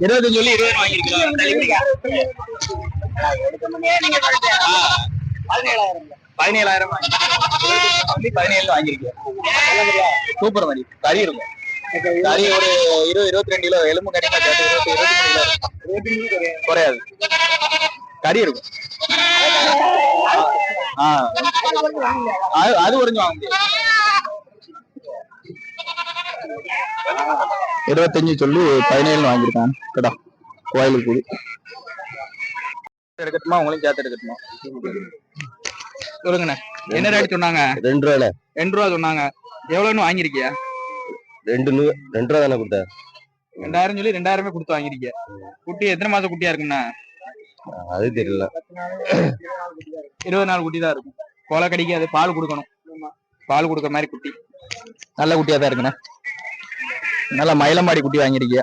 இருபத்தஞ்சு சொல்லி இருபது வாங்கிருக்கோம் பதினேழாயிரம் சொல்லி பதினேழு வாங்கியிருக்கேன். சூப்பர் மாதிரி கறி இருக்கும். கறி ஒரு இருபது இருபத்தி ரெண்டு கிலோ எலும்பு கறி இருபத்தி இருபத்தி மூணு கிலோ குறையாது. கறி இருக்கும். ஆ. அது அது கொஞ்சம் வாங்க இருபத்தஞ்சு சொல்லி பதினேழு வாங்கியிருக்கான். கடா கோயிலுக்கு எடுக்கட்டுமா? உங்களையும் சேர்த்து எடுக்கட்டுமா? சொல்லுங்கண்ணே. என்ன ரேட் சொன்னாங்க? ரெண்டு ரூபால ரெண்டு ரூபா சொன்னாங்க. எவ்வளவுன்னு வாங்கிருக்கியா ரெண்டு நூ ரெண்டு ரூபா தானே கொடுத்த? ரெண்டாயிரம் சொல்லி ரெண்டாயிரமே கொடுத்து வாங்கிருக்கிய குட்டி எத்தனை மாசம் குட்டியா இருக்கும்ண்ணா? அது தெரியல. இருபது நாள் குட்டி தான் இருக்கும். கொலை கடிக்காது பால் கொடுக்கணும். பால் கொடுக்குற மாதிரி குட்டி. நல்ல குட்டியா தான் இருக்குண்ணே. நல்ல மயிலம்பாடி குட்டி வாங்கிருக்கிய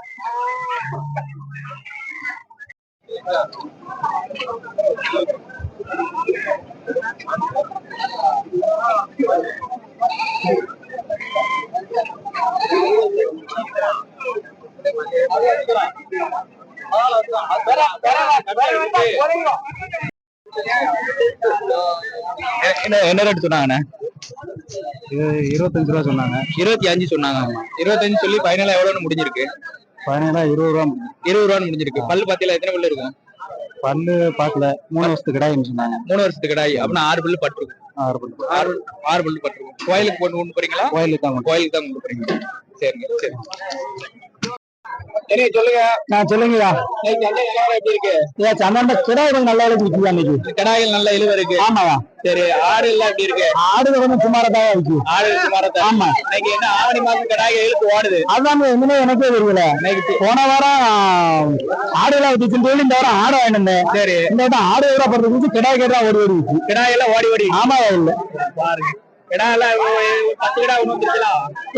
என்ன என்ன ரேட் சொன்னாங்கண்ணே? இருபத்தஞ்சு ரூபா சொன்னாங்க. இருபத்தி அஞ்சு சொன்னாங்க இருபத்தஞ்சு சொல்லி பதினேழு எவ்வளவுன்னு முடிஞ்சிருக்கு. பதினேழா இருபது ரூபா இருபது ரூபான்னு முடிஞ்சிருக்கு. பல்லு பாத்தீங்களா? எத்தனை பல்லு இருக்கும்? பல்லு பார்க்கல மூணு வருஷத்துக்கு கடாயின்னு சொன்னாங்க. மூணு வருஷத்துக்கு கிடாய். அப்படின்னா ஆறு பல்லு பட்டிருக்கும். ஆறு பல்லு ஆறு ஆறு பல்லு பட்டிருக்கும். கோயிலுக்கு கொண்டு கொண்டு போறீங்களா? கோயிலுக்கு தான் கோயிலுக்கு தான் கொண்டு போறீங்க சரிங்க சரி சரி. சொல்லுங்க. நான் இன்னைக்கு நிலவரம் எப்படி இருக்கு? ஏன் சந்தாண்ட கிடாய் கொஞ்சம் நல்லா விற்கிது அன்னைக்கு கடாய்கள் நல்ல இழுவ இருக்கு. ஆமாயா சரி ஆடு எல்லாம் எப்படி இருக்கு? ஆடு கொஞ்சம் சுமாரா தான் விற்கும் ஆடு சுமாரா ஆமா. இன்னைக்கு என்ன ஆவணி மாசம் கடாய்கள் இழுத்து ஓடுது? அதான் என்னமே எனக்கே தெரியல. போன வாரம் ஆடு எல்லாம் வித்துச்சுன்னு சொல்லி இந்த வாரம் ஆடு வந்தேன். சரி. இந்த ஆடு எவ்வளோ படுறது கிடாய் கேட்டா ஓடி ஓடி விற்கும் கிடாய் எல்லாம் ஓடி ஓடி. ஆமாயா இல்ல. பாருங்க. கிடாய் கொண்டு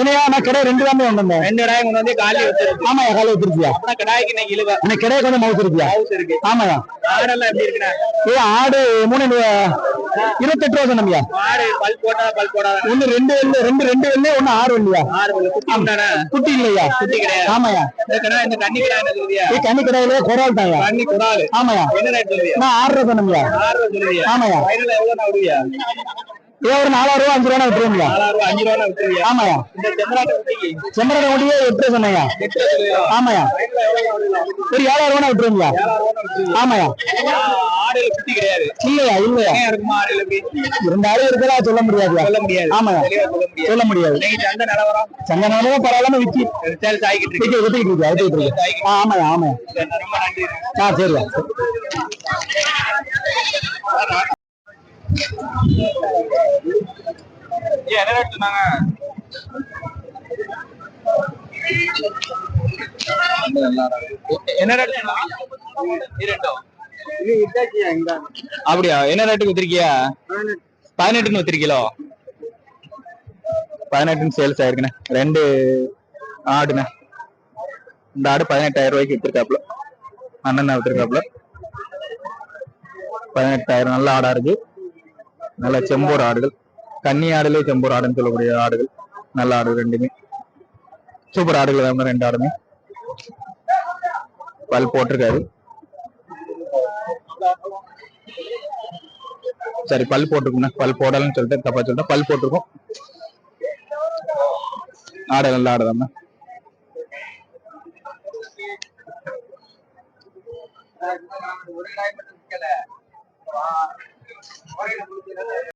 நான் ரெண்டு தானே கொண்டு வந்தேன் ரெண்டு கிடாய் கொண்டு வந்து காலையில வச்சிருக்கு ஆமாயா காலை வச்சிருக்கியா அப்படின்னா கடாய்க்கு இன்னைக்கு இழுவ எனக்கு கிடாய் கொஞ்சம் மவுத்து இருக்கியா ஹவுஸ் இருக்கு ஆமாயா ஆடெல்லாம் எப்படி இருக்குண்ணா ஏ ஆடு மூணு இருபத்தெட்டு ரூபா சொன்னமியா ஆடு பல் போட்டா பல் போடாத ஒண்ணு ரெண்டு வெள்ளு ரெண்டு ரெண்டு வெள்ளு ஒண்ணு ஆறு வெள்ளியா பல்லு குட்டி இல்லையா குட்டி கிடையாது ஆமாயா இந்த கிடாய் இந்த கன்னி கிடாய் என்ன சொல்லுவியா ஏ கண்ணி கடையில குறால் தாயா கன்னி குடாலு ஆமாயா என்ன ரேட் நான் ஆறு ரூபா சொன்னமியா ஆறு ரூபா சொல்லுவியா ஆமாயா எவ்வளவு விடுவியா ஏ ஒரு நாலாயிரம் ரூபா அஞ்சு ரூபா ரூபா அஞ்சு ரூபா விட்டுருவியா ஆமாயா செம்மரடை ஓட்டியே எட்டு சொன்னீங்க. ஆமாயா ஒரு ஏழாயிரம் ரூபா விட்டுருவியா ஆமாயா இல்லையா இல்லையா. ஏன் இருந்தாலும் இருக்கதா சொல்ல முடியாதுயா சொல்ல முடியாது. ஆமாயா சொல்ல முடியாது. முடியாது. சந்தை நிலவரம்? பரவாயில்லாம விக்கி ஆகிக்கிட்டு இருக்கு. விக்கி வித்துக்கிட்டு இருக்கு ஆமாயா ஆமாயா ஆ சரியா ஏன் என்ன ரேட் சொன்னாங்க? என்ன ரேட் அப்படியா? என்ன ரேட்டுக்கு வித்திருக்கியா? பதினெட்டுன்னு வித்திருக்கீங்களோ பதினெட்டுன்னு சேல்ஸ் ஆயிருக்குண்ணே. ரெண்டு ஆடுண்ணே. இந்த ஆடு பதினெட்டாயிரம் ரூபாய்க்கு வித்திருக்காப்புல. அண்ணன் வித்திருக்காப்புல. பதினெட்டாயிரம் நல்ல ஆடா இருக்கு. நல்ல செம்போர் ஆடுகள். கன்னி ஆடுலே செம்போர் ஆடுன்னு சொல்லக்கூடிய ஆடுகள். நல்ல ஆடு ரெண்டுமே. சூப்பர் ஆடுகள் தான் ரெண்டு ஆடுமே. பல் போட்டிருக்காரு. சரி பல் போட்டிருக்குண்ணா பல் போடலன்னு சொல்லிட்டு தப்பா சொல்லிட்டேன். பல் போட்டிருக்கோம். ஆடு நல்ல ஆடு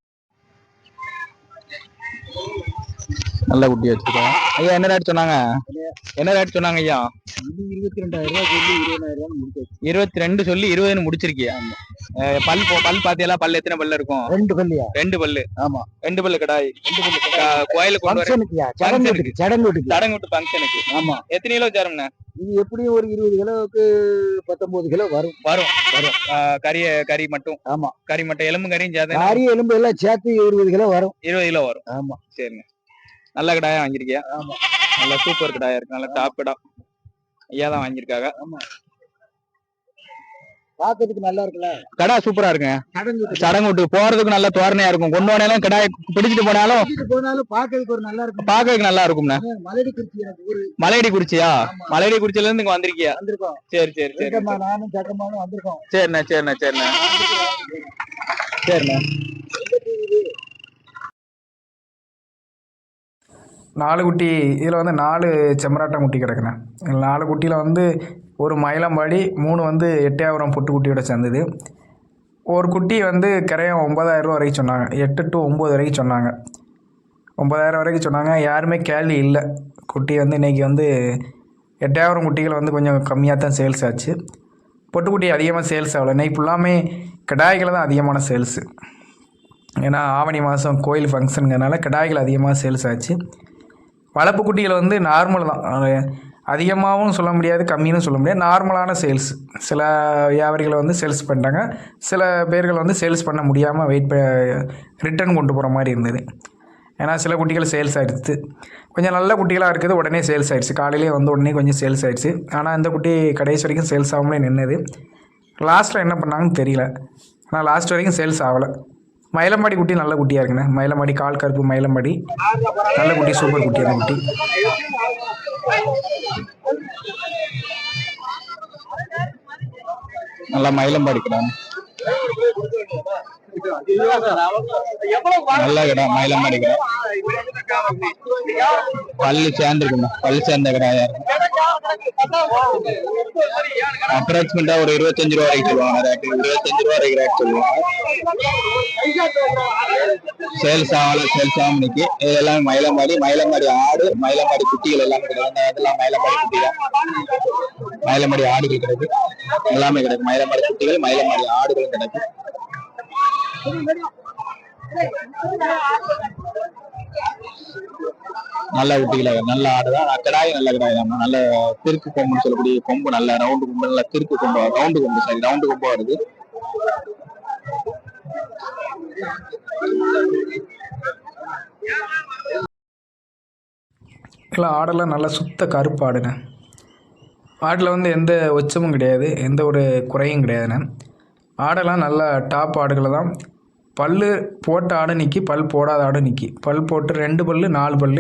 தான் நல்ல குட்டி வச்சிருக்கோம் ஐயா என்ன ரேட் சொன்னாங்க? என்ன ரேட் சொன்னாங்க ஐயா? இருபத்தி ரெண்டாயிரம் ரூபாய் சொல்லி இருபதாயிரம் ரூபாய் முடிச்சு இருபத்தி ரெண்டு சொல்லி இருபதுன்னு முடிச்சிருக்கியா? பல் பல் பாத்தியெல்லாம் பல் எத்தனை பல்லு இருக்கும்? ரெண்டு பள்ளியா ரெண்டு பல்லு. ஆமா. ரெண்டு பல்லு கடாய். க- கோயிலுக்கு கொண்டு வர ஃபங்க்ஷனுக்குயா சடங்கு சடங்கு சடங்கு ஃபங்க்ஷனுக்கு ஆமா. எத்தனை கிலோ சேரும்ண்ணே இது எப்படியும் ஒரு இருபது கிலோவுக்கு பத்தொன்பது கிலோ வரும். வரும் வரும். கறி கறி மட்டும். ஆமா. கறி மட்டும் எலும்பு கறியும் சேர்த்து காரி எலும்பு எல்லாம் சேர்த்து இருபது கிலோ வரும். இருபது கிலோ வரும். ஆமா. சரிங்க நல்ல கடாயா வாங்கிருக்கியா? ஆமா. நல்ல சூப்பர் கடாயா இருக்கு. நல்ல டாப் கடா ஐயா தான் வாங்கியிருக்காங்க. பாக்கிறதுக்கு நல்லா இருக்குல்ல? கடா சூப்பரா இருக்குங்க. சடங்கு விட்டு. போறதுக்கு நல்ல தோரணையா இருக்கும். கொண்டு போனாலும் கடாய் பிடிச்சிட்டு போனாலும் போனாலும் பாக்கிறதுக்கு ஒரு நல்லா இருக்கும். பாக்கிறதுக்கு நல்லா இருக்கும்ண்ணே. மலடி குறிச்சி மலையடி குறிச்சியா? மலையடி குறிச்சில இருந்து இங்க வந்திருக்கியா? வந்திருக்கோம். சரி சரி சரி நானும் சக்கமானும் வந்திருக்கோம். சரிண்ணே சரிண்ணே சரிண்ணே. சரிண்ணே. நாலு குட்டி இதில் வந்து நாலு செம்மராட்டம் குட்டி கிடக்குண்ணே நாலு குட்டியில் வந்து ஒரு மயிலம்பாடி மூணு வந்து எட்டையாவரம் பொட்டு குட்டியோட சேர்ந்தது. ஒரு குட்டி வந்து கரையம் ஒன்பதாயிரம் ரூபா வரைக்கும் சொன்னாங்க. எட்டு டு ஒம்பது வரைக்கும் சொன்னாங்க. ஒம்பதாயிரம் வரைக்கும் சொன்னாங்க. யாருமே கேள்வி இல்லை. குட்டி வந்து இன்றைக்கி வந்து எட்டாயிரம் குட்டிகள் வந்து கொஞ்சம் கம்மியாக தான் சேல்ஸ் ஆச்சு. பொட்டுக்குட்டி அதிகமாக சேல்ஸ் ஆகலை. இன்னைக்கு ஃபுல்லாமே கிடாய்கள் தான் அதிகமான சேல்ஸு ஏன்னா ஆவணி மாதம் கோயில் ஃபங்க்ஷனுங்கிறனால கிடாய்கள் அதிகமாக சேல்ஸ் ஆச்சு. வளர்ப்பு குட்டிகள் வந்து நார்மல் தான். அதிகமாகவும் சொல்ல முடியாது கம்மியும் சொல்ல முடியாது. நார்மலான சேல்ஸ் சில வியாபாரிகளை வந்து சேல்ஸ் பண்ணிட்டாங்க. சில பேர்கள் வந்து சேல்ஸ் பண்ண முடியாமல் வெயிட் ரிட்டர்ன் கொண்டு போகிற மாதிரி இருந்தது. ஏன்னா சில குட்டிகள் சேல்ஸ் ஆகிடுச்சு கொஞ்சம் நல்ல குட்டிகளாக இருக்குது உடனே சேல்ஸ் ஆகிடுச்சு காலையிலே வந்து உடனே கொஞ்சம் சேல்ஸ் ஆகிடுச்சு ஆனால் இந்த குட்டி கடைசி வரைக்கும் சேல்ஸ் ஆகாமலே நின்றுது லாஸ்ட்டில் என்ன பண்ணாங்கன்னு தெரியல. ஆனால் லாஸ்ட் வரைக்கும் சேல்ஸ் ஆகலை. மயிலம்பாடி குட்டி நல்ல குட்டியாக இருக்குண்ணே. மயிலம்பாடி கால் கருப்பு மயிலம்பாடி. நல்ல குட்டி சூப்பர் குட்டி அந்த குட்டி. நல்லா மயிலம்பாடி படிக்கிறான் நல்ல கடை மயிலம்பாடி படிக்கிறோம் பல்லு சேர்ந்துருக்குண்ணா. பல்லு சேர்ந்த கடாயா அப்ராக்சிமேட்டா ஒரு இருபத்தஞ்சு ரூபா வரைக்கும் சொல்லுவாங்க. ரேட்டு இருபத்தஞ்சு ரூபா வரைக்கும் ரேட் சொல்லுவாங்க. சேல்ஸ் ஆகல சேல்ஸ் ஆகும் இன்னைக்கு. மயிலமாடி மயிலமாடி ஆடு மயிலமாடி குட்டிகள் எல்லாமே கிடையாது. அந்த மயிலமாடி குட்டி தான். மயிலமாடி ஆடுகள் கிடைக்கு எல்லாமே கிடைக்கும். மயிலமாடி குட்டிகள் மயிலமாடி ஆடுகளும் கிடைக்கும். நல்ல குட்டிகளா நல்ல ஆடுதான் கடாய் நல்ல கிடாய் தான். நல்ல திருக்கு கொம்புன்னு சொல்லக்கூடிய கொம்பு நல்ல ரவுண்டு கொம்பு நல்ல திருக்கு கொம்பு ரவுண்டு கொம்பு சரி ரவுண்டு கொம்பு வருது. இல்லை ஆடெல்லாம் நல்லா சுத்த கருப்பு ஆடுண்ணே ஆடில் வந்து எந்த ஒச்சமும் கிடையாது எந்த ஒரு குறையும் கிடையாதுண்ணே ஆடெல்லாம் நல்ல டாப் ஆடுகளை தான் பல் போட்ட ஆடு நிற்கி பல் போடாத ஆடு நிற்கி பல் போட்டு ரெண்டு பல் நாலு பல்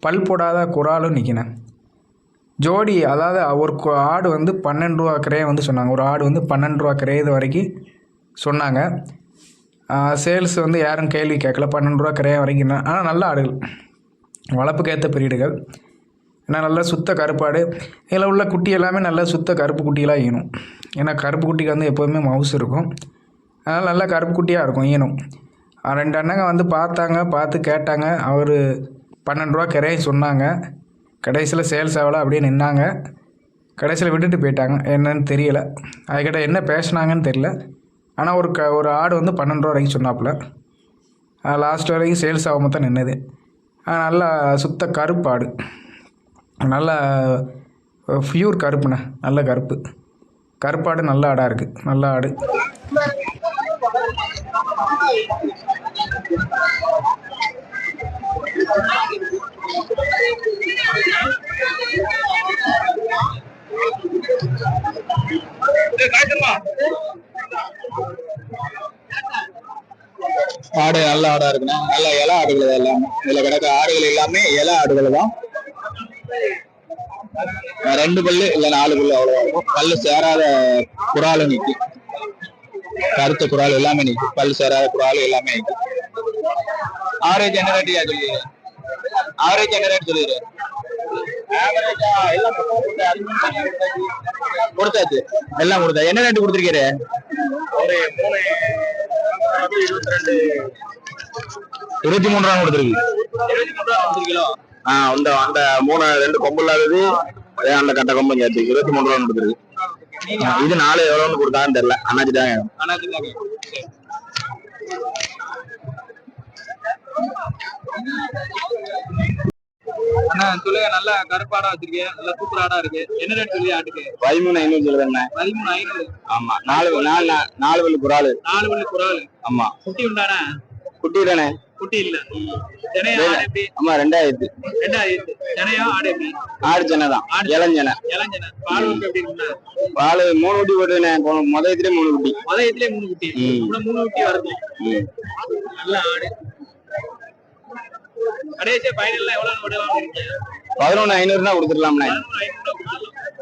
பல் போடாத குறாலும் நிற்கினேன் ஜோடி அதாவது ஒரு கு- ஆடு வந்து பன்னெண்டு ரூபா கிரையை வந்து சொன்னாங்க. ஒரு ஆடு வந்து பன்னெண்டு ரூபா கிரைய இது வரைக்கும் சொன்னாங்க. சேல்ஸ் வந்து யாரும் கேள்வி கேட்கல. பன்னெண்டு ரூபா கிரையம் வரைக்கும் ஆனால் நல்ல ஆடுகள். வளர்ப்புக்கு ஏற்ற பிரீடுகள். ஏன்னா நல்லா சுத்த கருப்பாடு. இதில் உள்ள குட்டி எல்லாமே நல்லா சுத்த கருப்பு குட்டிகளாக ஈனும். ஏன்னா கருப்பு குட்டிக்கு வந்து எப்போதுமே மவுஸ் இருக்கும். அதனால் நல்லா கருப்பு குட்டியாக இருக்கும் ஈனும். ரெண்டு அண்ணங்க வந்து பார்த்தாங்க பார்த்து கேட்டாங்க. அவர் பன்னெண்டு ரூபா கிரையை சொன்னாங்க. கடைசியில் சேல்ஸ் ஆகலை அப்படியே நின்னாங்க. கடைசியில் விட்டுட்டு போயிட்டாங்க. என்னன்னு தெரியல. அதுக்கிட்ட என்ன பேசினாங்கன்னு தெரியல. ஆனால் ஒரு க ஒரு ஆடு வந்து பன்னெண்டு ரூபா வரைக்கும் சொன்னாப்புல. லாஸ்ட் வரைக்கும் சேல்ஸ் ஆகாம தான் நின்றுது நல்லா சுத்த கருப்பு ஆடு. நல்லா ஃபியூர் கருப்புண்ணே. நல்ல கருப்பு. கருப்பாடு நல்ல ஆடாக இருக்குது நல்ல ஆடு. ஆடு நல்ல ஆடா இருக்குண்ணா. நல்ல இலை ஆடுகள் எல்லாம் எல்லாமே. இதுல கிடக்க ஆடுகள் எல்லாமே இலை ஆடுகள் தான். ரெண்டு பல்லு இல்ல நாலு பல்லு அவ்வளவா இருக்கும் பல்லு சேராத குறாலும் நிக்கி. கருத்த குறால் எல்லாமே நிக்கு பல்லு சேராத குறால் எல்லாமே நிக்கு ஆவரேஜ் என்ன ரேட்டியா சொல்லி ஆவரேஜ் என்ன ரேட் சொல்லிடு கொடுத்தாச்சு. எல்லாம் கொடுத்தா. என்ன ரேட் கொடுத்துருக்கீரு? ஒரு மூணு இருபத்தி மூணு ரூபா கொடுத்துருக்கு. ஆ அந்த அந்த மூணு ரெண்டு கொம்பு இல்லாதது அந்த கட்ட கொம்பு சேர்த்து இருபத்தி மூணு ரூபா கொடுத்துருக்கு. இது நாலு எவ்வளோன்னு கொடுத்தான்னு தெரியல. அண்ணாச்சி தான் அண்ணா சொல்லுங்க நல்ல கருப்பாடா வச்சிருக்கேன் நல்ல சூப்பர் ஆடா இருக்கு. என்ன ரேட் சொல்லி ஆட்டுக்கு? பதிமூணு ஐநூறு பதிமூணு ஐநூறு. ஆமா நாலு நாலு நாலு பல்லு குறாலு. நாலு மணி குரல் ஆமா. குட்டி உண்டானே? குட்டி தானே. குட்டி இல்ல. சென்னையா ஆடு எப்படி? ஆமா ரெண்டாயிரத்து. ரெண்டாயிரத்து. சென்னையா ஆடு எப்படி? ஆடு சென்னை தான். இளஞ்சனை இளஞ்சன பால் எப்படி இருக்குண்ணா? பால் மூணு குட்டி போட்டு முதலத்திலே மூணு குட்டி. மதயத்திலே மூணு குட்டி. அப்புறம் மூணு குட்டி வருது. நல்ல ஆடு. ஃபைனல்ல எவ்வளவு இருக்கீங்க? பதினொன்னு ஐநூறுனா கொடுத்துடலாம்ண்ணே.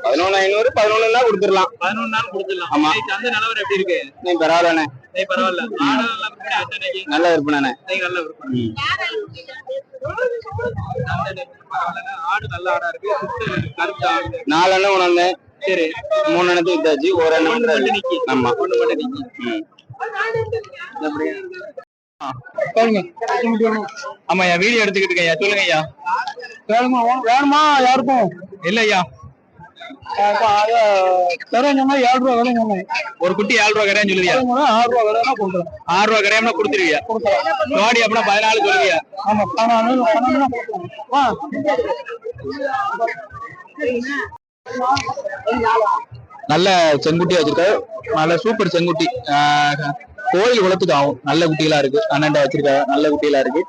பதினொன்னு ஐநூறு பதினொன்னுனா கொடுத்துடலாம் பதினொன்று நாள் கொடுத்துடலாம். ஆமா. அந்த நிலவரம் எப்படி இருக்கு? நீ பரவாயில்லண்ணே. நல்லா விற்பனை நல்ல விற்பனை. ஆடு நல்ல ஆடா இருக்கு. சுத்து கருத்து ஆடு. நாலு எண்ணம் சரி மூணு எண்ணத்துக்கு வித்தாச்சு. ஒரு எண்ணம் ஆமா. ஒண்ணு மட்டும் நிக்கி. ம். ஆமா ஐயா வீடியோ எடுத்துக்கிட்டு இருக்கேன் சொல்லுங்க ஐயா. வேணுமா? வேணுமா? யாருக்கும்? இல்ல ஏழு ரூபா சொன்னேன் ஒரு குட்டி ஏழு ரூபா கரையான்னு சொல்லுவியா? ஆறு ரூபா விலைனா கொடுக்குறேன் ஆறு ரூபா கரையாமனா கொடுத்துருவியா? ஜோடி அப்படின்னா பதினாலு சொல்லுவியா? ஆமா நல்ல செங்குட்டி வச்சிருக்காரு நல்ல சூப்பர் செங்குட்டி. கோயில் குளத்துக்கு ஆகும். நல்ல குட்டிகளா இருக்கு. அண்ணன்ட்ட வச்சிருக்காங்க. நல்ல குட்டிகளா இருக்கு.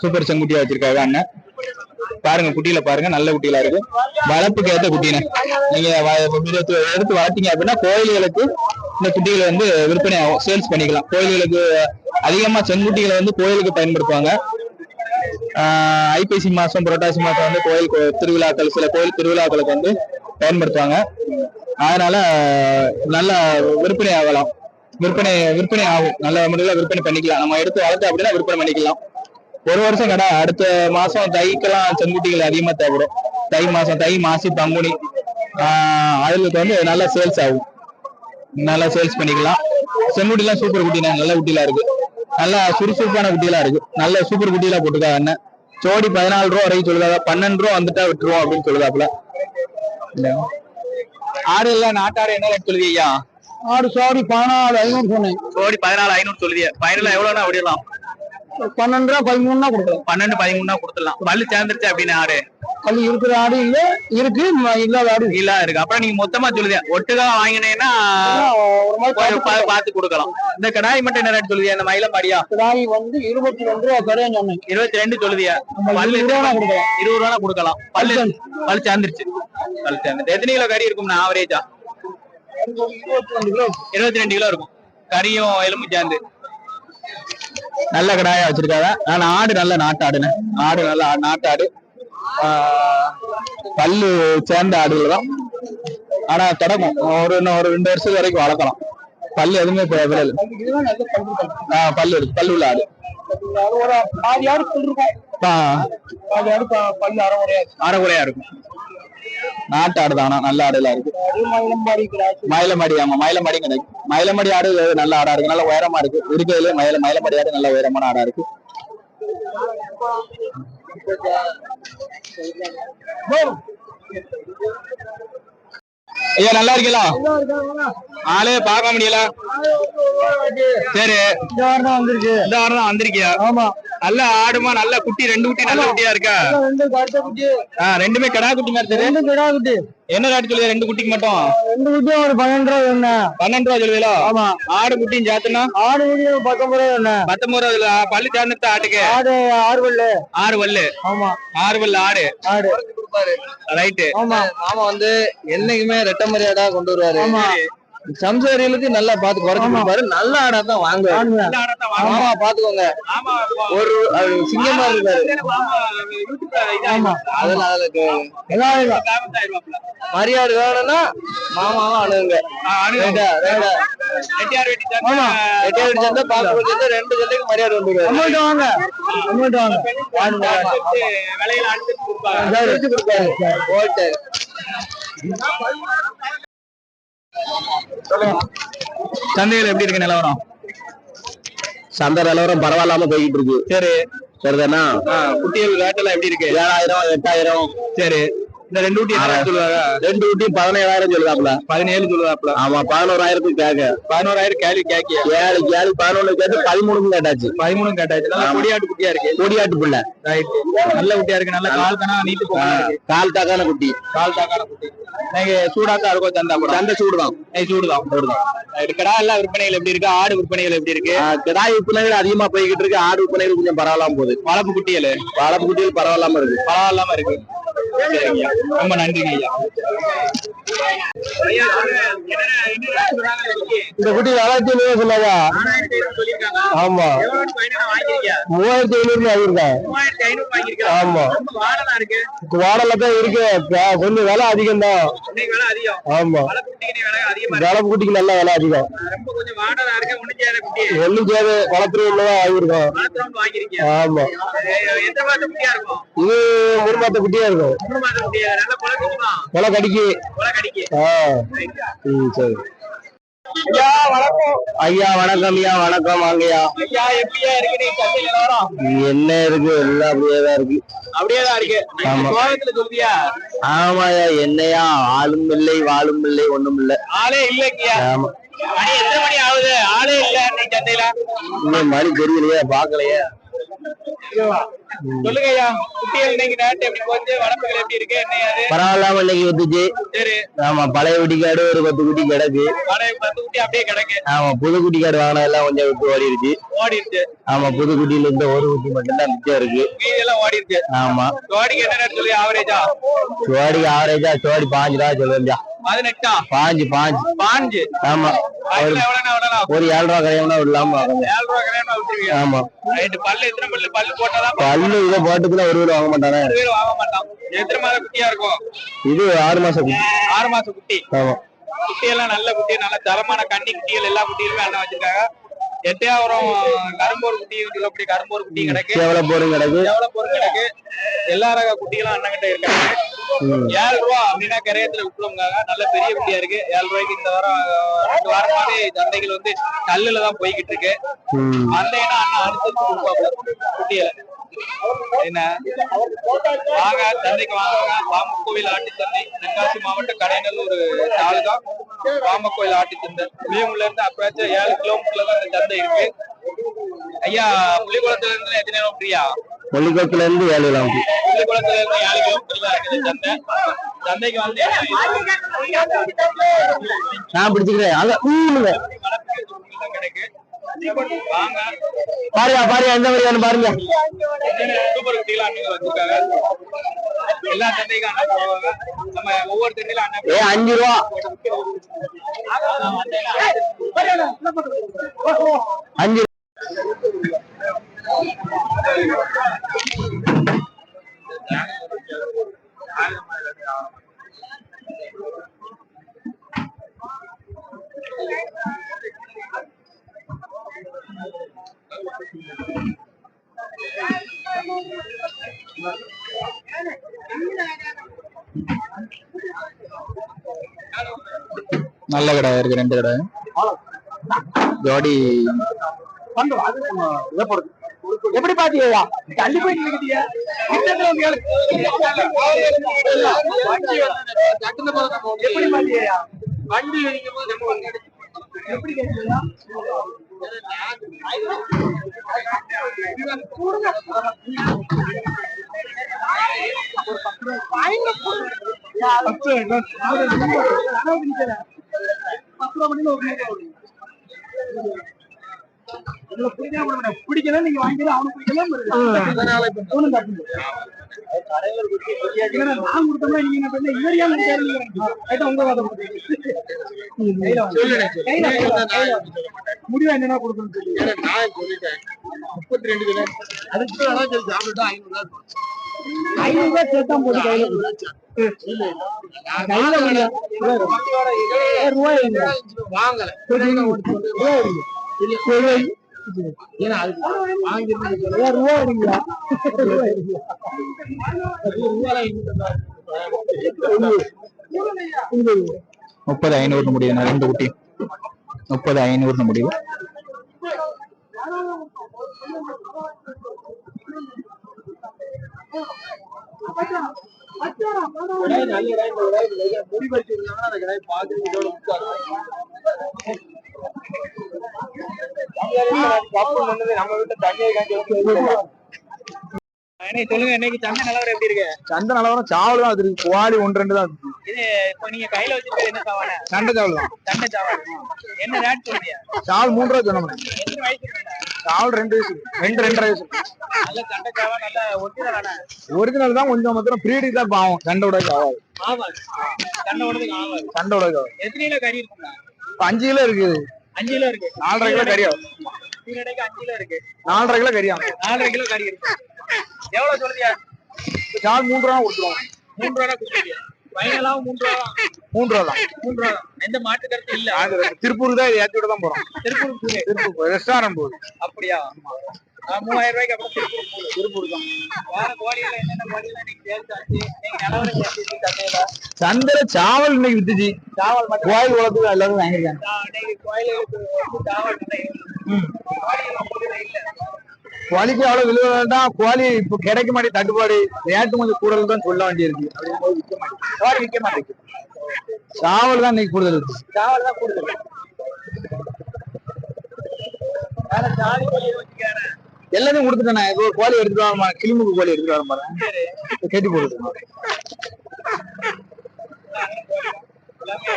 சூப்பர் செங்குட்டியா வச்சிருக்காங்க அண்ணன். பாருங்க குட்டியில பாருங்க நல்ல குட்டிகளா இருக்கு. வளர்ப்புக்கு ஏத்த குட்டினே நீங்க எடுத்து வளர்த்தீங்க அப்படின்னா கோயில்களுக்கு இந்த குட்டிகளை வந்து விற்பனை ஆகும். சேல்ஸ் பண்ணிக்கலாம். கோயில்களுக்கு அதிகமா செங்குட்டிகளை வந்து கோயிலுக்கு பயன்படுத்துவாங்க. ஆஹ் ஐப்பசி மாசம் புரட்டாசி மாசம் வந்து கோயில் கோ- திருவிழாக்கள் சில கோயில் திருவிழாக்களுக்கு வந்து பயன்படுத்துவாங்க. அதனால நல்ல விற்பனை ஆகலாம். விற்பனை விற்பனை ஆகும். நல்ல முறையில் விற்பனை பண்ணிக்கலாம். நம்ம எடுத்து வளர்த்து அப்படின்னா விற்பனை பண்ணிக்கலாம். ஒரு வருஷம் கடை. அடுத்த மாசம் தைக்கெல்லாம் செங்குட்டிகள் அதிகமா தேவைப்படும். தை மாசம் தை மாசி பங்குனி. ஆஹ் அதுக்கு வந்து நல்லா சேல்ஸ் ஆகும். நல்லா சேல்ஸ் பண்ணிக்கலாம். செங்குட்டிலாம் சூப்பர் குட்டினா நல்ல குட்டிலாம் இருக்கு. நல்லா சுறுசுறுப்பான குட்டிலாம் இருக்கு. நல்ல சூப்பர் குட்டிலாம் போட்டுருக்காங்க அண்ணன். ஜோடி பதினாலு ரூபா வரைக்கும் சொல்லுதாங்க பன்னெண்டு ரூபா வந்துட்டா விட்டுருவோம் அப்படின்னு சொல்லுதாப்புல ஆடு எல்லாம் நாட்டாடு என்ன ரேட் சொல்லுது ஐயா? ஆடு சாடி பதினாலு ஐநூறு சொன்னேன். ஜோடி பதினாலு ஐநூறு சொல்லுவியா ஃபைனலா எவ்வளவுனா விடலாம் பன்னெண்டு ரூபா பதிமூணுனா கொடுக்குறேன் பன்னெண்டு பதிமூணுனா கொடுத்துடலாம். பல்லு சேர்ந்துருச்சு அப்படின்னு ஆடு அது இருக்கிற ஆடு இல்ல இருக்கு இல்லாத ஆடு இல்ல இருக்கு. அப்புறம் நீங்க மொத்தமா சொல்லுதியா ஒட்டுக்கா வாங்கினீங்கன்னா பா- பார்த்து கொடுக்கலாம். இந்த கடாய் மட்டும் என்ன ரேட் சொல்லுதியா இந்த மயிலம் பாடியா கிடாய் வந்து இருபத்தி ரெண்டு ரூபா கரையான்னு சொன்னேன். இருபத்தி ரெண்டு சொல்லுதியா பல்லு இருபது ரூபா கொடுக்கலாம். இருபது ரூபா கொடுக்கலாம். பல்லு பல்லு சேர்ந்துருச்சு. பல்லு சேர்ந்து எத்தனை கிலோ கறி இருக்கும்னா ஆவரேஜா இருபத்தி ரெண்டு கிலோ. இருக்கும். கறியும் எலும்பு சேர்ந்து. நல்ல கடாயா வச்சிருக்காங்க. ஆனா ஆடு நல்ல நாட்டாடுன்னு ஆடு நல்ல நாட்டாடு. பல்லு சேர்ந்த ஆடுகள் தான். ஆனா கிடக்கும் ஒரு இன்னும் ஒரு ரெண்டு வருஷம் வரைக்கும் வளர்க்கலாம். பல்லு எதுவுமே விடல ஆஹ் பல்லு இருக்கு. பல்லு உள்ள ஆடு. அரை அரைகுறையா இருக்கும். நாட்டு ஆடு தான் நல்ல ஆடுலாம் இருக்கு. மயிலமாடி ஆமா மயிலமாடி கிடைக்கும் மயிலமாடி ஆடு நல்ல ஆடா இருக்கு. நல்ல உயரமா இருக்கு. இருக்கிறதுல மயில மயிலமாடி ஆடு நல்ல உயரமான ஆடா இருக்கு. ஐயா நல்லா இருக்கீங்களா? ஆளே பார்க்க முடியல. சரி. இந்த வாரம் தான் வந்திருக்கு. இந்த வாரம் தான் வந்திருக்கியா? ஆமா. நல்ல ஆடுமா நல்ல குட்டி ரெண்டு குட்டி நல்ல குட்டியா இருக்கா? ரெண்டு ரெண்டுமே கடா குட்டி மாதிரி ரெண்டு கிடா குட்டி. என்ன ரேட் சொல்லுது? ரெண்டு குட்டிக்கு மட்டும்? ரெண்டு குட்டியும் ஒரு பன்னெண்டு ரூபா என்ன பன்னெண்டு ரூபா சொல்லுவீங்களா ஆமா. ஆடு குட்டியும் சேர்த்துனா? ஆடு குட்டி பத்தொன்பது ரூபா என்ன பத்தொன்பது ரூபா சொல்லுதா? பல்லு சேர்ந்துட்டு ஆட்டுக்கு? ஆடு ஆறு பல்லு. ஆறு பல்லு. ஆமா. ஆறு பல்லு ஆடு. ஆடு. ரைட்டு ஆமா. மாமா வந்து என்னைக்குமே ரெட்ட மரியாதா கொண்டு வருவாரு. ஆமா. சம்சாரிகளுக்கு நல்லா பாத்து குறைச்சு ஆமா. கொடுப்பாரு. நல்ல ஆடா தான் ஆடுங்க. மாமா பாத்துக்கோங்க. ஒரு அது சிங்கமா இருக்காரு ஆமா. இல்ல. மரியாதை வேணும்னா மாமாவும் அணுகுங்க. ஆமா. சந்தை பாக்குறது சந்தை ரெண்டு சந்தைக்கு மரியாதை அமௌண்ட் வாங்க. அமௌண்ட் வாங்க. ஓகே சந்தைகள் எப்படி இருக்கு நிலவரம்? சந்தை நிலவரம் பரவாயில்லாம போய்கிட்டு இருக்கு. சரி. சரிதானா? குட்டிகள் ரேட் எல்லாம் எப்படி இருக்கு? ஏழாயிரம் எட்டாயிரம். சரி. இந்த ரெண்டு என்ன சொல்லுவாங்க? ரெண்டு குட்டி பதினேழாயிரம் சொல்லுதாப்ல பதினேழு சொல்லுவாப்ல ஆமா பதினோராயிரத்துக்கு கேட்க பதினோராயிரம் கேள்வி கேக்கிய? ஏழு ஏழு பதினொன்னு கேட்டு பதிமூணுக்கும் கேட்டாச்சு. பதிமூணும் கேட்டாச்சு. நல்லா கொடியாட்டு குட்டியா இருக்கு. கொடியாட்டு பிள்ளை. ரைட் நல்ல குட்டியா இருக்கு. நல்ல கால் கணா நீட்டு போக இருக்கு. கால் தாக்கான குட்டி. கால் தாக்கான குட்டி. நீங்க சூடாக்கா இருக்கும் சந்தா கூட சந்தை சூடுதான். சூடுதான். சூடுதான். இருக்கடா எல்லாம் விற்பனைகள் எப்படி இருக்கு? ஆடு விற்பனைகள் எப்படி இருக்கு? கிடாய் விற்பனைகள் அதிகமா போய்கிட்டு இருக்கு. ஆடு விற்பனைகள் கொஞ்சம் பரவாயில்லாம போகுது. வளர்ப்பு குட்டிகள். வளர்ப்பு குட்டிகள் பரவாயில்லாம இருக்கு. பரவாயில்லாம இருக்கு. சரிங்க. ரொம்ப நன்றிங்க ஐயா. இந்த குட்டி நாலாயிரத்தி ஐநூறு சொல்லாதா ஆமா. மூவாயிரத்தி ஐநூறு வாங்கியிருக்கேன். ஆமா. வாடல தான் இருக்கு. கொஞ்சம் விலை அதிகம் தான். ஆமா. வளர்ப்பு குட்டிக்கு நல்ல விலை அதிகம். ஒண்ணும் சேது வளர்த்துறது உள்ளதான் வாங்கியிருக்கோம். ஆமா. இது ஒரு மாத்த குட்டியா இருக்கும். கொலை கடிக்கு. சரி. ஐயா வணக்கம். ஐயா வணக்கம் வாங்கய்யா என்ன இருக்கு? எல்லாம் அப்படியே தான் இருக்கு. அப்படியேதான் இருக்கு. ஆமாயா என்னையா? ஆளும் இல்லை வாழும் இல்லை ஒண்ணும் இல்ல. ஆளே இல்லைங்கய்யா. ஆமா. மணி தெரியலையே பாக்கலையே சொல்லுங்க ஐயா குட்டிகள் இன்னைக்கு நாட்டு எப்படி போச்சு? வளர்ப்புகள் எப்படி இருக்கு? என்ன பரவாயில்லாம இன்னைக்கு வந்துச்சு. சரி. ஆமா பழைய குட்டிக்காடு ஒரு பத்து குட்டி கிடக்கு. பழைய பத்து குட்டி அப்படியே கிடக்கு. ஆமா புது குட்டிக்காடு வாங்கின எல்லாம் கொஞ்சம் விட்டு ஓடிடுச்சு. ஓடிடுச்சு. ஆமா புது குட்டியில இருந்து ஒரு குட்டி மட்டும்தான் மிச்சம் இருக்கு. மீதி எல்லாம் ஓடிடுச்சு. ஆமா. ஜோடிக்கு என்ன ரேட் சொல்லி ஆவரேஜா சோடிக்கு ஆவரேஜா சோடி பாஞ்சு ரூபா சொல்லுங்க பதினெட்டா? பாஞ்சு பாஞ்சு. பாஞ்சு. ஆமா. ஒரு ஏழு ரூபா கரையம்னா விடலாம? ஏழு ரூபா விட்டுருவீங்க. ஆமா. ரைட்டு பல்லு எத்தனை பல்லு? பல்லு போட்டாதான் பல்லு இதை போட்டுக்குள்ள ஒரு வீடு வாங்க மாட்டானே. வாங்க மாட்டான். எத்தனை மாத குட்டியா இருக்கும்? இது ஆறு மாசம் குட்டி. ஆறு மாச குட்டி. ஆமா. குட்டி எல்லாம் நல்ல குட்டி நல்ல தரமான கன்னி குட்டிகள் எல்லா குட்டிகளுமே அண்ணன் வச்சிருக்காங்க. எட்டையாவரம் கரும்போர் குட்டி சொல்லக்கூடிய கரும்போர் குட்டி கிடக்கு. சேவலை போடும் கிடக்கு? எவ்வளவு பொருள் கிடக்கு? எல்லா ரக குட்டிகளும் அண்ணன் கிட்ட இருக்காங்க. ஏழு ரூபா அப்படின்னா கரையத்துல விட்டுருவாங்க நல்ல பெரிய குட்டியா இருக்கு. ஏழு ரூபாய்க்கு இந்த வாரம் ரெண்டு வாரமாவே சந்தைகள் வந்து கல்லுல தான் போய்கிட்டு இருக்கு. சந்தைன்னா அண்ணன் அனுசரிச்சு குட்டிகளை. என்ன? வாங்க சந்தைக்கு வாங்க வாமக்கோவில் ஆட்டு சந்தை தென்காசி மாவட்டம் கடைநல்லூர் தாலுகா. வாமக்கோவில் ஆட்டு சந்தை புளியங்குள்ள இருந்து அப்ராச்சும் ஏழு கிலோமீட்டர்ல தான் இந்த சந்தை இருக்கு. ஐயா புள்ளிக்குளத்துல இருந்து எத்தனை நேரம் ஃப்ரீயா கொல்லிக்கோத்துல இருந்து ஏழு கிலோமீட்டர். புள்ளிக்குளத்துல இருந்து ஏழு கிலோமீட்டர்ல இருக்குது சந்தை சந்தைக்கு வந்து நான் பிடிச்சுக்கிறேன். அங்க கிடைக்கு. பாருங்க பாருங்க எந்த மாதிரி பாருங்க. சூப்பர் குட்டிலாம் அண்ணன் வச்சிருக்காங்க எல்லா சந்தைக்கும் அண்ணன் போவாங்க நம்ம ஒவ்வொரு சந்தையில அண்ணன் ஏ அஞ்சு ரூபா. அஞ்சு நல்ல கடை இருக்கு ரெண்டு கடை. ஜோடி. எப்படி பாத்தீங்க தள்ளி போய் நிக்கிட்டியா கிட்டத்துல வந்து எப்படி பாத்தியா வண்டி அடிக்கும் போது நம்ம வந்து எப்படி கேட்டீங்களா பிடிக்கல நீங்க வாங்கிக்கலாம் அவனுக்கு பிடிக்கல நான் கொடுத்தோம்னா நீங்க? இவர் ஏன். முடிவா என்னன்னா கொடுக்கணும் ஐநூறு ரூபாய் சேர்த்தா போது கையில. கையில ரூபாய். வைங்க. ரூபாய் வைங்க. ரூபாய் வைங்க. ஏய், ரூபாய் வைங்க. ரூபாய் வைங்க. முப்பது ஐநூறு முடியுது ரெண்டு குட்டி முப்பது ஐநூறு முடியும் அண்ணே, சொல்லுங்க இன்னைக்கு சந்தை நிலவரம் எப்படி இருக்கு? சந்தை நிலவரம் சாவல் தான் இருக்கு. குவாலி ஒன்று ரெண்டு தான் இருக்கு. இது இப்போ நீங்க கையில வச்சிருக்க என்ன சாவான சண்டை சாவல் தான். சண்டை சாவான் என்ன ரேட் சொல்றீங்க சாவல் மூணு ரூபா சொன்னோம்? சாவல் ரெண்டு வயசு ரெண்டு ரெண்டரை வயசு நல்ல சண்டை சாவா நல்ல ஒரிஜினலான ஒரிஜினல் தான் கொஞ்சம் மாத்திரம். பிரீடி தான் பாவம். சண்டை உடக்கு ஆகாது ஆமாம் சண்டை ஓடுறதுக்கு ஆமாம் சண்டை உடக்கு ஆகாது எத்தனை கிலோ கறி இப்ப அஞ்சு கிலோ இருக்குது அஞ்சு கிலோ இருக்கு. நாலரை கிலோ கறி ஆகும் சீரடைக்கு அஞ்சு கிலோ இருக்கு. நாலரை கிலோ கறி ஆகும் நாலரை கிலோ கறி இருக்கு. எவ்வளவு சொல்றியா சாவல் மூணு ரூபா கொடுத்துருவோம் மூன்று ரூபா மூன்று தான். மூணு ரூபா தான். மூன்று ரூபா தான். எந்த மாற்று கருத்து இல்ல. திருப்பூர் தான் ஏற்றி விட தான் போறோம். திருப்பூர் பூரு திருப்பூர் ரெஸ்டாரண்ட் போகுது அப்படியா? மூவாயிரம் ரூபாய்க்கு அப்புறம் திருப்பூர் பூரு திருப்பூர் தான் வேற கோழிகள் என்னென்ன கோழிகள் இன்னைக்கு சேல்ஸ் ஆச்சு இன்னைக்கு நிலவரம் எப்படி இருக்கு? சந்தையில? சந்தையில சாவல் இன்னைக்கு வித்துச்சு. சாவல் மட்டும் கோயில் குளத்துக்கு எல்லாரும் வாங்கிருக்காங்க இன்னைக்கு சாவல் இல்லை. கோழிக்கு அவ்வளவு விலை வேண்டாம். கோழி இப்ப கிடைக்க மாட்டேங்குது. தட்டுப்பாடு. ரேட்டு கொஞ்சம் கூடுதல் தான் சொல்ல வேண்டியிருக்கு. கோழி விற்க மாட்டேங்குது. சாவல் தான் இன்னைக்கு கூடுதல் இருக்கு சாவல் தான் கூடுதல். வேற ஜாதி கோழி வச்சுக்கிறேன் எல்லாத்தையும் கொடுத்துட்டேன் இப்போ ஒரு கோழி எடுத்துட்டு வரமா கிளிமுக்கு கோழி எடுத்துட்டு வர. பாருங்க சரி. இப்ப கட்டி போடுது எல்லாமே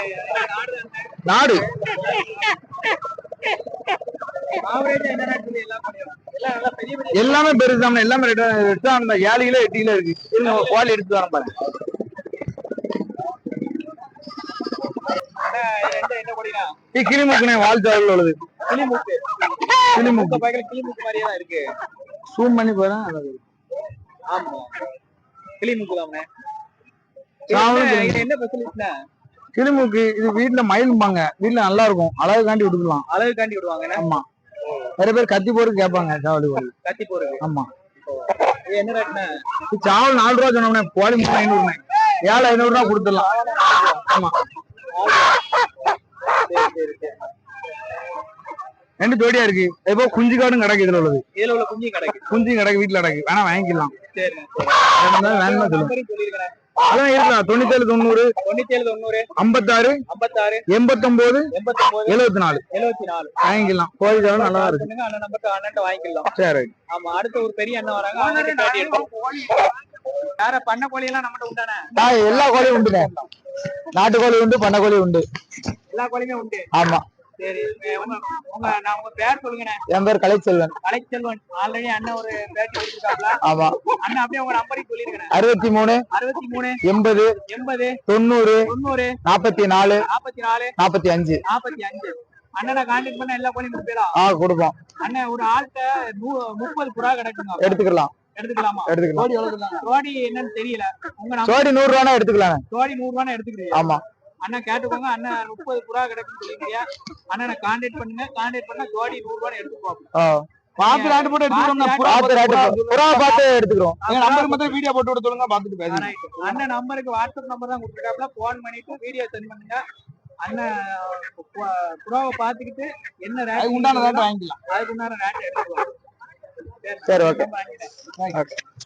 நாடு. எல்லாம் பண்ணிடுறோம் எல்லாம் எல்லாமே தான். எல்லாமே ரெட்டா அந்த ஏழு கிலோ எட்டு கிலோ இருக்கு கோழி எடுத்துட்டு வரேன் பாருங்க கிளிமுக்குனே வாழ் சாவல் உள்ளது. கிளிமூக்கு. கிளிமுக்கு பக்கத்துல கிளிமூக்கு மாதிரியே தான் இருக்கு. சூம் பண்ணி போறேன் அழகு. ஆமா. கிளிமூக்கு தானே என்ன ஸ்பெஷலிஸ்ட்னா கிளிமுக்கு இது வீட்டுல மயிலும்பாங்க. வீட்டுல நல்லா இருக்கும். அழகுக்காண்டி விட்டுக்கலாம். அளவு காண்டி விடுவாங்க ஆமா. நிறைய பேர் கத்தி போட்டு கேட்பாங்க சாவல் கோழி கத்தி போறது ஆமா. என்ன ரேட்னா சாவல் நாலு ரூபா சொன்னோம்னே கோழி மூணு ஐநூறுண்ணே ஏழு ஐநூறு ரூபா கொடுத்துடலாம். ஆமா. சரி சரி. ரெண்டு ஜோடியா இருக்கு. இப்போ குஞ்சு காடும் கிடக்கு இதுல உள்ளது. இதுல உள்ள குஞ்சு கிடைக்கு. குஞ்சு கிடக்கு வீட்டுல கிடக்கு. வேணா வாங்கிக்கலாம். நம்பரையும் சொல்லியிருக்கிறேன் அதான் இருக்கலாம் தொண்ணூத்தேழு தொண்ணூறு. தொண்ணூத்தி ஏழு தொண்ணூறு. ஐம்பத்தாறு. ஐம்பத்தாறு. எண்பத்தொன்பது எண்பத்தொன்பது எழுபத்தி நாலு எழுபத்தி நாலு வாங்கிக்கலாம். கோழி காலம் நல்லா இருக்கு. அண்ணன் நம்பருக்கு அண்ணன் வாங்கிக்கலாம். சரி. ஆமா அடுத்த ஒரு பெரிய அண்ணன் வராங்க. வேற பண்ண கோழி எல்லாம் நம்மகிட்ட உண்டானே? எல்லா கோழியும் உண்டுங்க நாட்டுக்கோழி உண்டு பண்ணக்கோழி உண்டு. எல்லா கோழியுமே உண்டு. ஆமா. சரி உங்க நான் உங்க பேர் சொல்லுங்கண்ணே. என் பேர் கலைச்செல்வன். கலைச்செல்வன். ஆல்ரெடி அண்ணன் ஒரு பேட்டி கொடுத்துருக்காப்ல. ஆமா. அண்ணன் அப்படியே உங்க நம்பரையும் சொல்லிருக்கேன் அறுபத்தி மூணு அறுபத்தி மூணு எண்பது எண்பது தொண்ணூறு தொண்ணூறு நாற்பத்தி நாலு நாற்பத்தி நாலு நாற்பத்தி அஞ்சு நாற்பத்தி அஞ்சு அண்ணனை கான்டாக்ட் பண்ண எல்லா கோழியும் கொடுப்பீரா ஆ கொடுப்போம். அண்ணன் ஒரு ஆள்கிட்ட முப்பது புறா கிடைக்குங்க. எடுத்துக்கலாம். எடுத்துக்கலாமா? எடுத்துக்கலாம். ஜோடி என்னன்னு தெரியல. உங்க சோடி நூறு ரூபானா எடுத்துக்கலாம் ஜோடி நூறு ரூபான்னு எடுத்துக்கிறீங்க. ஆமா. அண்ணன் கேட்டுக்கோங்க அண்ணன் முப்பது புறா கிடைக்குன்னு சொல்லிருக்கீங்க அண்ணனை கான்டாக்ட் பண்ணுங்க. கான்டாக்ட் பண்ணா ஜோடி நூறு போட்டு எடுத்துக்கிறோம் புறா பார்த்து எடுத்துக்கிறோம். எங்க நம்பருக்கு மட்டும் வீடியோ போட்டு விட சொல்லுங்க பார்த்துட்டு பேசுங்க அண்ணன் நம்பருக்கு வாட்ஸ்அப் நம்பர் தான் கொடுத்துருக்காப்ல போன் பண்ணிட்டு வீடியோ சென்ட் பண்ணுங்க. அண்ணன் புறாவை பார்த்துக்கிட்டு என்ன ரேட் உண்டான ரேட் வாங்கிக்கலாம். அதுக்கு உண்டான ரேட் எடுத்துக்கலாம் சரி. ஓகே